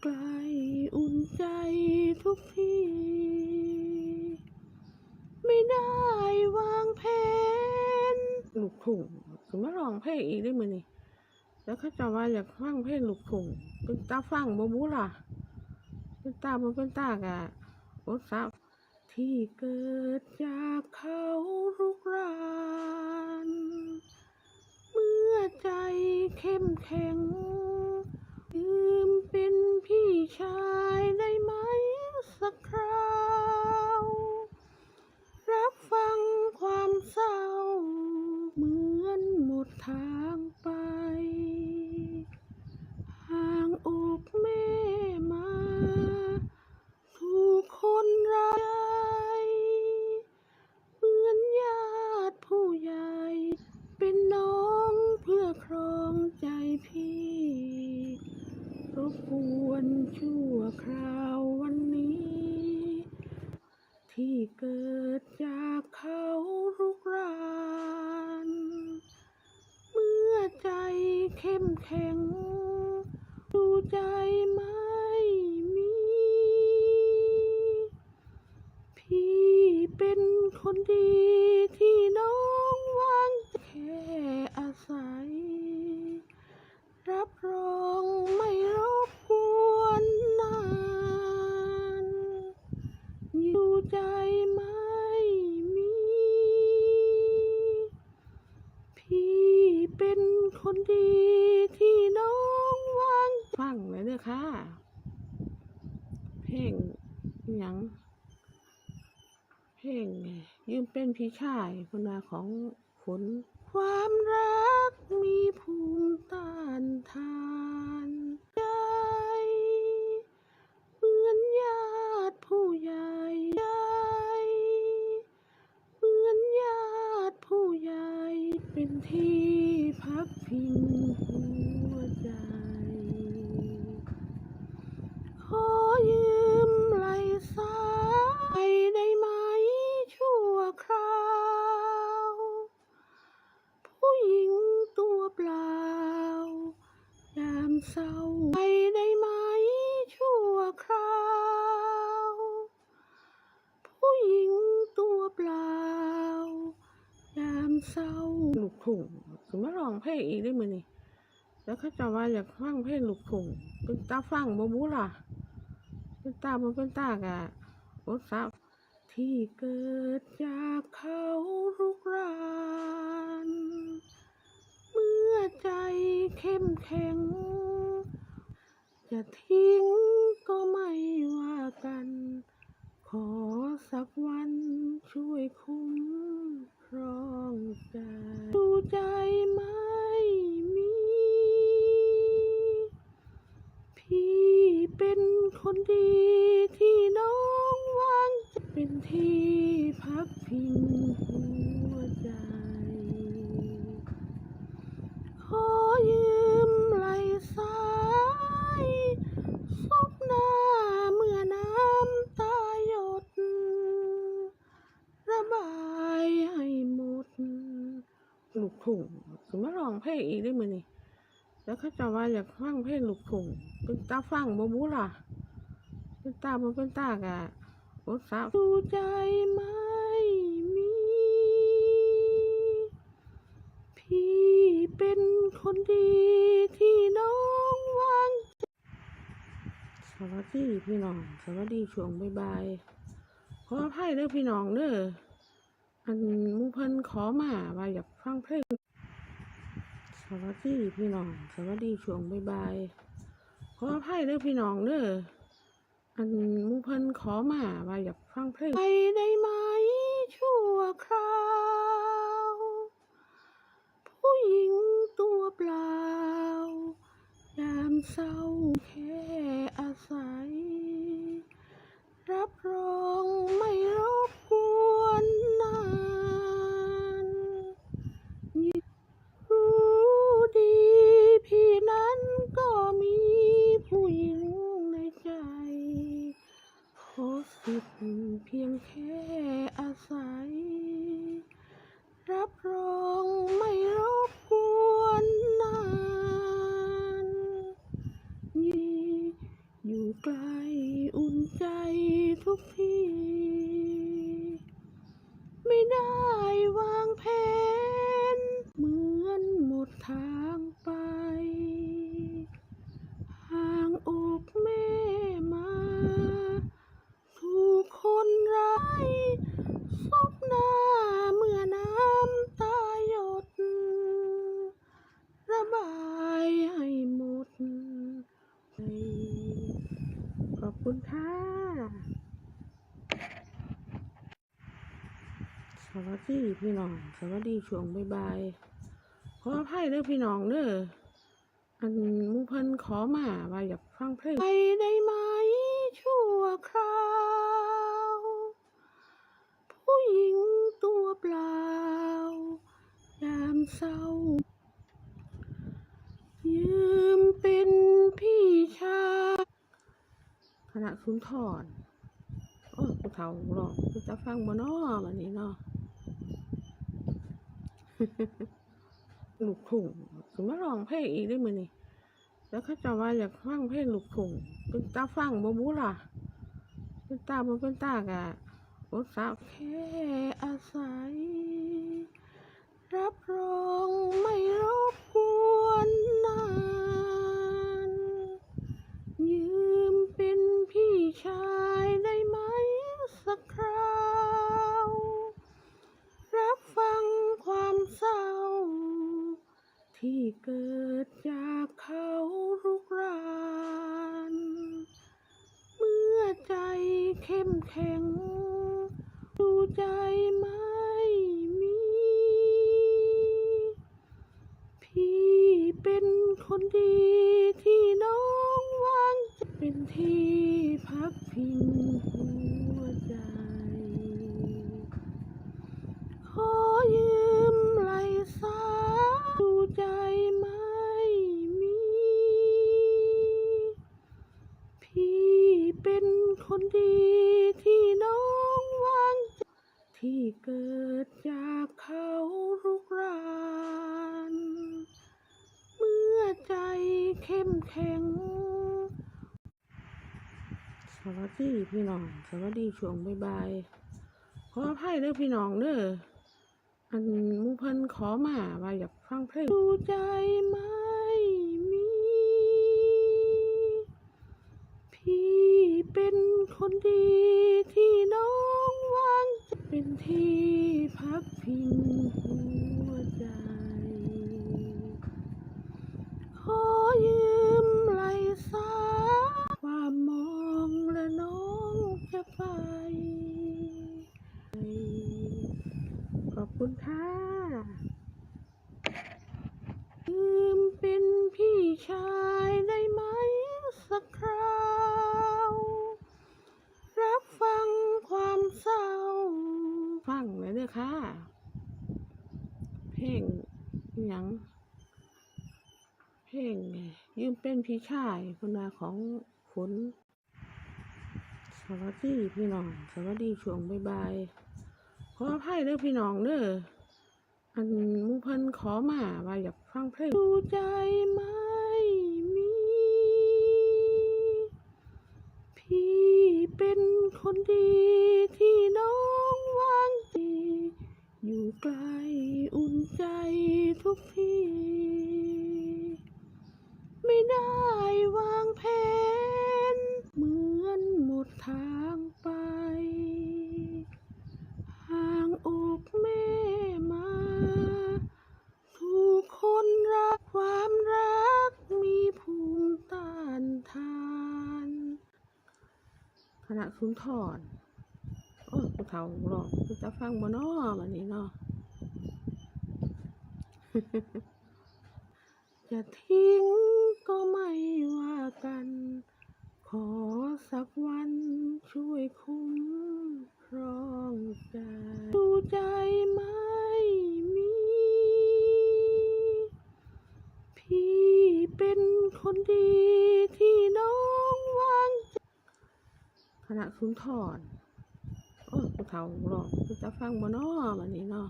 ไกลอุ่นใจทุกทีไม่ได้วางแผนลูกทุ่งถึงมาร้องเพลงอีกได้มือนี่แล้วเขาจะว่าอยากฟังเพลงลูกทุ่งเป็นตาฟังบ่บูล่ะเป็นตาบ่เป็นตากะโอ้สาวที่เกิดจากเขารุกรานเมื่อใจเข้มแข็ง ยืมเป็นพี่ชายได้ไหมสักคราว รับฟังความเศร้า เหมือนหมดทางไป ห่างอกแม่มา ถูกคนร้ายเหมือนญาติผู้ใหญ่ เป็นน้องเพื่อครองใจพี่ รบก วนชั่วคราววันนี้ ที่เกิดจากเขารุกราน เมื่อใจเข้มแข็ง ดูใจไม่มี พี่เป็นคนดีที่น้องวางแค่อาศัย รับรองไม่รบกวนนาน อยู่ใจไม่มี พี่เป็นคนดีที่น้องวางฟังเลยเด้อค่ะ เพลงอิหยัง เพลง ยืมเป็นพี่ชายคนนาของฝนความรักมีภูมิต้านทานใจเหมือนญาติผู้ใหญ่ใจเหมือนญาติผู้ใหญ่เป็นที่พักพิงหัว เศร้าไปได้ไหมชั่วคราว ผู้หญิงตัวเปล่ายามเศร้าลูกทุ่งถึงมาร้องเพลงอีกได้มือนี่แล้วเขาจะว่าอยากฟังเพลงลูกทุ่งเป็นตาฟังบ่บูล่ะ เป็นตาบ่เป็นตากะโอ้สาวที่เกิดจากเขารุกราน เมื่อใจเข้มแข็ง จะทิ้งก็ไม่ว่ากัน ขอสักวันช่วยคุ้มครองใจดูใจไม่มี พี่เป็นคนดีที่น้องวางจะเป็นที่พักพิงหัวใจ ขอยืมไหลสายซบหน้าเมื่อน้ำตาหยด ระบายให้หมด ลูกทุ่งถึงมาร้ อีกได้มือนี่แล้วเขาจะว่าอยากฟังเพลงลูกทุ่งเป็นตาฟังบ่บูล่ะ เป็นตาบ่เป็นตากะโอ้สาวดูใจไม่มี พี่เป็นคนดีที่น้องวางสวัสดีพี่น้อง สวัสดีช่วงบ่ายๆขออภัยเด้อพี่น้องเด้ออันมูเพิ่นขอมาว่าอยากฟังเพลง วัสดีพี่น้อง สวัสดีช่วงบ่ายๆขออภัยเด้อพี่น้องเด้ออันมูเพิ่นขอมาว่าอยากฟังเพลงไปได้ไหมชั่วคราว ผู้หญิงตัวเปล่า ยามเศร้าแค่ สวัสดีพี่น้อง สวัสดีช่วงบ่ายๆขออภัยเด้อพี่น้องเด้ออันมูเพิ่นขอมาว่าอยากฟังเพลงไปได้ไหมชั่วคราว ผู้หญิงตัวเปล่า ยามเศร้า ยืมเป็นพี่ชายคณะสุนทรโอ้ยผู้เฒ่าหรอกคือจะฟังบ่น้อวันนี้เนาะ ลูกถุงถึงมาลองเพลงอีกได้ไหมนี่แล้วเขาจะว่าอยากฟังเพลงลูกถุงเป็นตาฟังบ่บูล่ะ เป็นตาบ่เป็นตากะโอ้สาวแค่อาศัย รับรองไม่รบกวน แข็งดูใจ ใจเข้มแข็ง สวัสดีพี่น้อง สวัสดีช่วงบ่ายๆขออภัยเด้อพี่น้องเด้อ อันมูเพิ่นขอมาว่าอยากฟังเพลงดูใจไม่มี พี่เป็นคนดีที่น้องวางจะเป็นที่พักพิง คุณค่ะยืมเป็นพี่ชายได้ไหมสักคราว รับฟังความเศร้า ฟังเลยเด้อค่ะ เพลงยังเพลงยืมเป็นพี่ชายคนนาของฝนสวัสดีพี่น้อง สวัสดีช่วงบ่ายๆ ขออภัยเด้อพี่น้องเด้ออันมูเพิ่นขอมาว่าอยากฟังเพลงดูใจ คณะสุนทรโอ้ยผู้เฒ่าหรอกคือจะฟังบ่น้อวันนี้เนาะจะทิ้งก็ไม่ว่ากัน ขอสักวันช่วยคุ้มครองใจดูใจไม่มี พี่เป็นคนดีที่น้องวางใจ คณะสุนทรโอ้ยผู้เฒ่าหรอกจะฟังบ่นอ้อวันนี้เนาะ